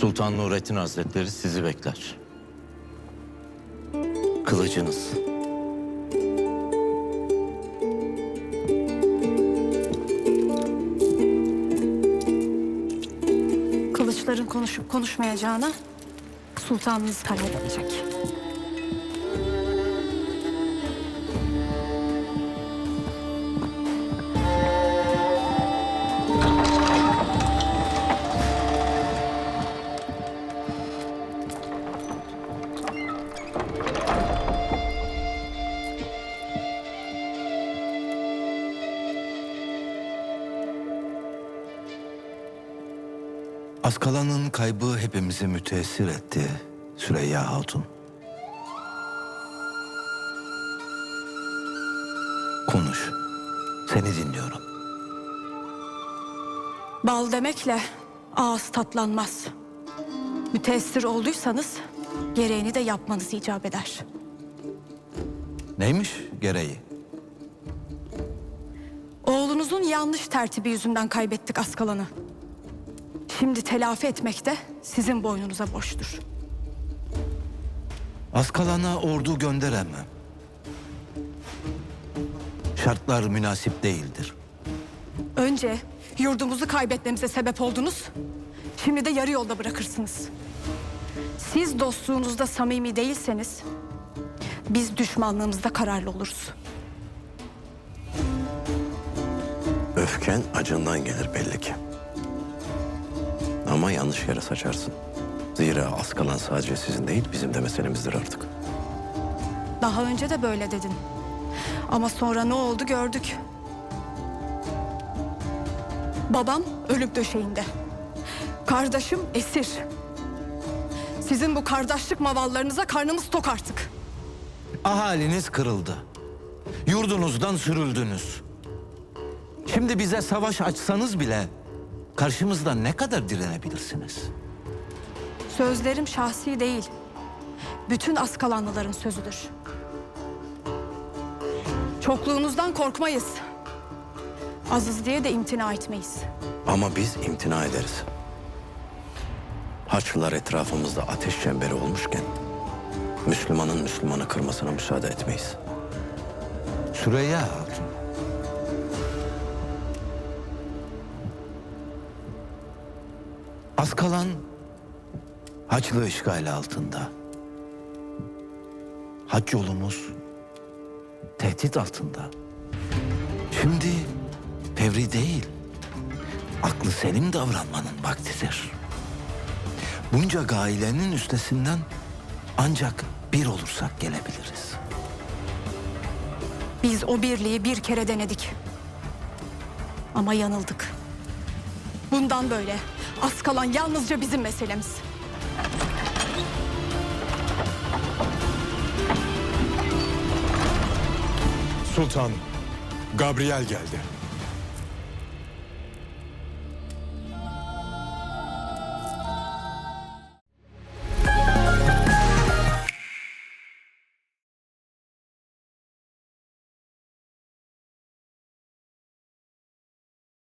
Sultan Nurettin Hazretleri sizi bekler. Kılıcınız. Kılıçların konuşup konuşmayacağına sultanınız karar verecek. Askala'nın kaybı hepimizi müteessir etti Süreyya Hatun. Konuş. Seni dinliyorum. Bal demekle ağız tatlanmaz. Müteessir olduysanız gereğini de yapmanız icap eder. Neymiş gereği? Oğlunuzun yanlış tertibi yüzünden kaybettik Askalan'ı. Şimdi telafi etmek de sizin boynunuza borçtur. Askalana ordu gönderemem. Şartlar münasip değildir. Önce yurdumuzu kaybetmemize sebep oldunuz. Şimdi de yarı yolda bırakırsınız. Siz dostluğunuzda samimi değilseniz biz düşmanlığımızda kararlı oluruz. Öfken acından gelir belli ki. Ama yanlış yere saçarsın. Zira az kalan sadece sizin değil bizim de meselemizdir artık. Daha önce de böyle dedin. Ama sonra ne oldu gördük. Babam ölüp döşeğinde. Kardeşim esir. Sizin bu kardeşlik mavallarınıza karnımız tok artık. Ahaliniz kırıldı. Yurdunuzdan sürüldünüz. Şimdi bize savaş açsanız bile karşımızda ne kadar direnebilirsiniz? Sözlerim şahsi değil. Bütün Askalanlıların sözüdür. Çokluğunuzdan korkmayız. Azız diye de imtina etmeyiz. Ama biz imtina ederiz. Haçlılar etrafımızda ateş çemberi olmuşken Müslümanın Müslümanı kırmasına müsaade etmeyiz. Süreyya Hatun. Askalan Haçlı işgali altında. Hac yolumuz tehdit altında. Şimdi fevri değil, aklı selim davranmanın vaktidir. Bunca gailenin üstesinden ancak bir olursak gelebiliriz. Biz o birliği bir kere denedik. Ama yanıldık. Bundan böyle az kalan yalnızca bizim meselemiz. Sultan, Gabriel geldi.